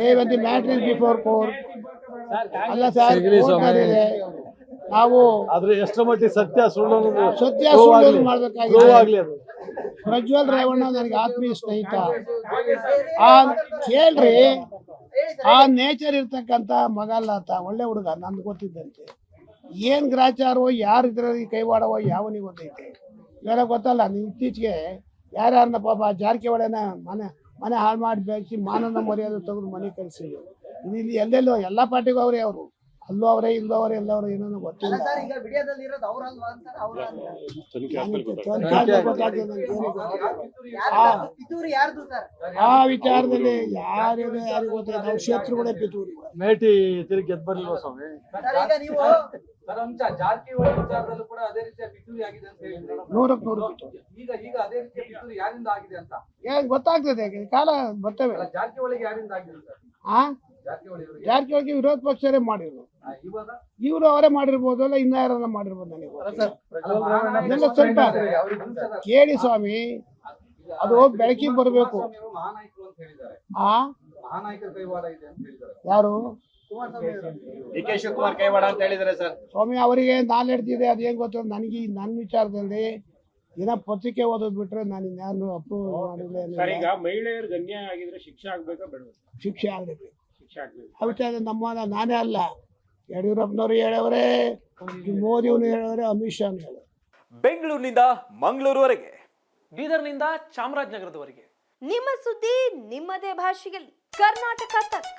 ರೇವಂತಿ ಮ್ಯಾಟ್ರಿನ್ before four ಅಲ್ಲ sir. ನಾವು ಆದ್ರೆ ಎಷ್ಟರ ಮಟ್ಟಿಗೆ ಸತ್ಯ ಸುಳ್ಳು ಸತ್ಯ ಸುಳ್ಳು ಮಾಡ್ಬೇಕಾಗಿ ಮಾಡ್ಬೇಕಾಗಿದೆ. ಪ್ರಜ್ವಲ್ ರೇವಣ್ಣ ನನಗೆ ಆತ್ಮೀಯ ಸ್ನೇಹಿತ. ಆ ಕೇಳ್ರಿ ಆ ನೇಚರ್ ಇರ್ತಕ್ಕಂಥ ಮಗಲ್ಲ ಆತ ಒಳ್ಳೆ ಹುಡುಗ ನಂದು ಗೊತ್ತಿದ್ದಂತೆ. ಏನ್ ಗ್ರಾಚಾರವೋ ಯಾರು ಇದ್ರಲ್ಲಿ ಕೈವಾಡವೋ ಯಾವನಿಗೆ ಗೊತ್ತೈತೆ. ಇವೆಲ್ಲ ಗೊತ್ತಲ್ಲ ನೀನ್ ಇತ್ತೀಚೆಗೆ ಯಾರ್ಯಾರನ್ನ ಪಾಪ ಜಾರಕಿಹೊಳೆನ ಮನೆ ಮನೆ ಹಾಳು ಮಾಡಿ ಬೇಕಿ ಮಾನನ ಮರ್ಯಾದೆ ತೆಗೆದು ಮನೆ ಕಳಿಸಿದ್ರು ಇಲ್ಲಿ ಎಲ್ಲೆಲ್ಲೋ ಎಲ್ಲಾ ಪಾರ್ಟಿಗೂ ಅವರೇ ಅವರು. ಅಲ್ಲೂ ಅವರೇ ಇಲ್ಲೋ ಅವರೇ ಎಲ್ಲ ಅವರೇ ಏನೋ ಗೊತ್ತಿಲ್ಲ. ಆ ಪಿತೂರಿ ಯಾರ್ದು ಸರ್? ಆ ವಿಚಾರದಲ್ಲಿ ಯಾರಿದೆ ಯಾರಿಗೂ ಗೊತ್ತಿಲ್ಲ. ನಾವು ಶತ್ರುಗಳೇ ಪಿತೂರಿ ಮೇಟಿ ತಿರುಗಿ ಗೆದ್ದು ಬರ್ಲಿಲ್ವ ಸ್ವಾಮಿ? ಸರ್ ಅಂಶ ಜಾರಕಿಹೊಳಿ ವಿಚಾರದಲ್ಲೂ ಕೂಡ ಅದೇ ರೀತಿಯ ಪಿತೂರಿ ಆಗಿದೆ ಅಂತ ಹೇಳಿದ್ರು ನೂರಕ್ಕೆ ನೂರು. ಈಗ ಈಗ ಅದೇ ರೀತಿಯ ಪಿತೂರಿ ಯಾರಿಂದ ಆಗಿದೆ ಅಂತ? ಹೇಗೆ ಗೊತ್ತಾಗ್ತದೆ ಕಾಲ ಬರ್ತವೆ. ಜಾರಕಿಹೊಳಿಗೆ ಯಾರಿಂದ ಆಗಿದೆ ಸರ್ ಆ? ಜಾರಕಿಹೊಳಿ ವಿರೋಧ ಪಕ್ಷರೇ ಮಾಡಿದ್ರು ಇವರು ಅವರೇ ಮಾಡಿರ್ಬೋದು ಅಲ್ಲ ಇನ್ನ ಯಾರನ್ನ ಮಾಡಿರ್ಬೋದು ನನಗೆ ಸ್ವಲ್ಪ ಕೇಳಿ ಸ್ವಾಮಿ. ಅದು ಬೆಳಕಿಗೆ ಬರಬೇಕು. ಮಹಾನಾಯಕರು ಅಂತ ಹೇಳಿದ್ದಾರೆ. ಆ? ಮಹಾನಾಯಕರ ಕೈವಾಡ ಇದೆ ಅಂತ ಹೇಳಿದ್ದಾರೆ. ಯಾರು? ಡಿ ಕೆ ಶಿವಕುಮಾರ್ ಕೈವಾಡ ಅಂತ ಹೇಳಿದ್ದಾರೆ ಸರ್. ಸ್ವಾಮಿ ಅವರಿಗೆ ನಾನು ಹೇಳ್ತಿದ್ದೆ ಅದೇನ್ ಗೊತ್ತು? ನನಗೆ ನನ್ನ ವಿಚಾರದಲ್ಲಿ ದಿನ ಪತ್ರಿಕೆ ಓದೋದ್ ಬಿಟ್ರೆ ನಾನು ಇನ್ಯಾರು ಅಪ್ರೂವ್ ಮಾಡಿಲ್ಲ ಸರ್ ಗಣ್ಯ ಈಗ ಮಹಿಳೆಯರಿಗೆ ಅನ್ಯಾಯ ಆಗಿದ್ರೆ ಶಿಕ್ಷೆ ಆಗ್ಬೇಕಾ ಬೇಡ ಶಿಕ್ಷೆ ಆಗಬೇಕು. ಶಿಕ್ಷೆ ಆಗ್ಬೇಕು. ಆ ವಿಚಾರ ನಮ್ಮ ನಾನೇ ಅಲ್ಲ. ಯಡಿಯೂರಪ್ಪನವರು ಹೇಳವ್ರೆ ಮೋದಿಯವನು ಹೇಳವ್ರೆ ಅಮಿತ್ ಶಾ ಹೇಳ ಬೆಂಗಳೂರಿನಿಂದ ಮಂಗಳೂರುವರೆಗೆ ಬೀದರ್ನಿಂದ ಚಾಮರಾಜನಗರದವರೆಗೆ. ನಿಮ್ಮ ಸುದ್ದಿ ನಿಮ್ಮದೇ ಭಾಷೆಯಲ್ಲಿ. ಕರ್ನಾಟಕ ತಕ್.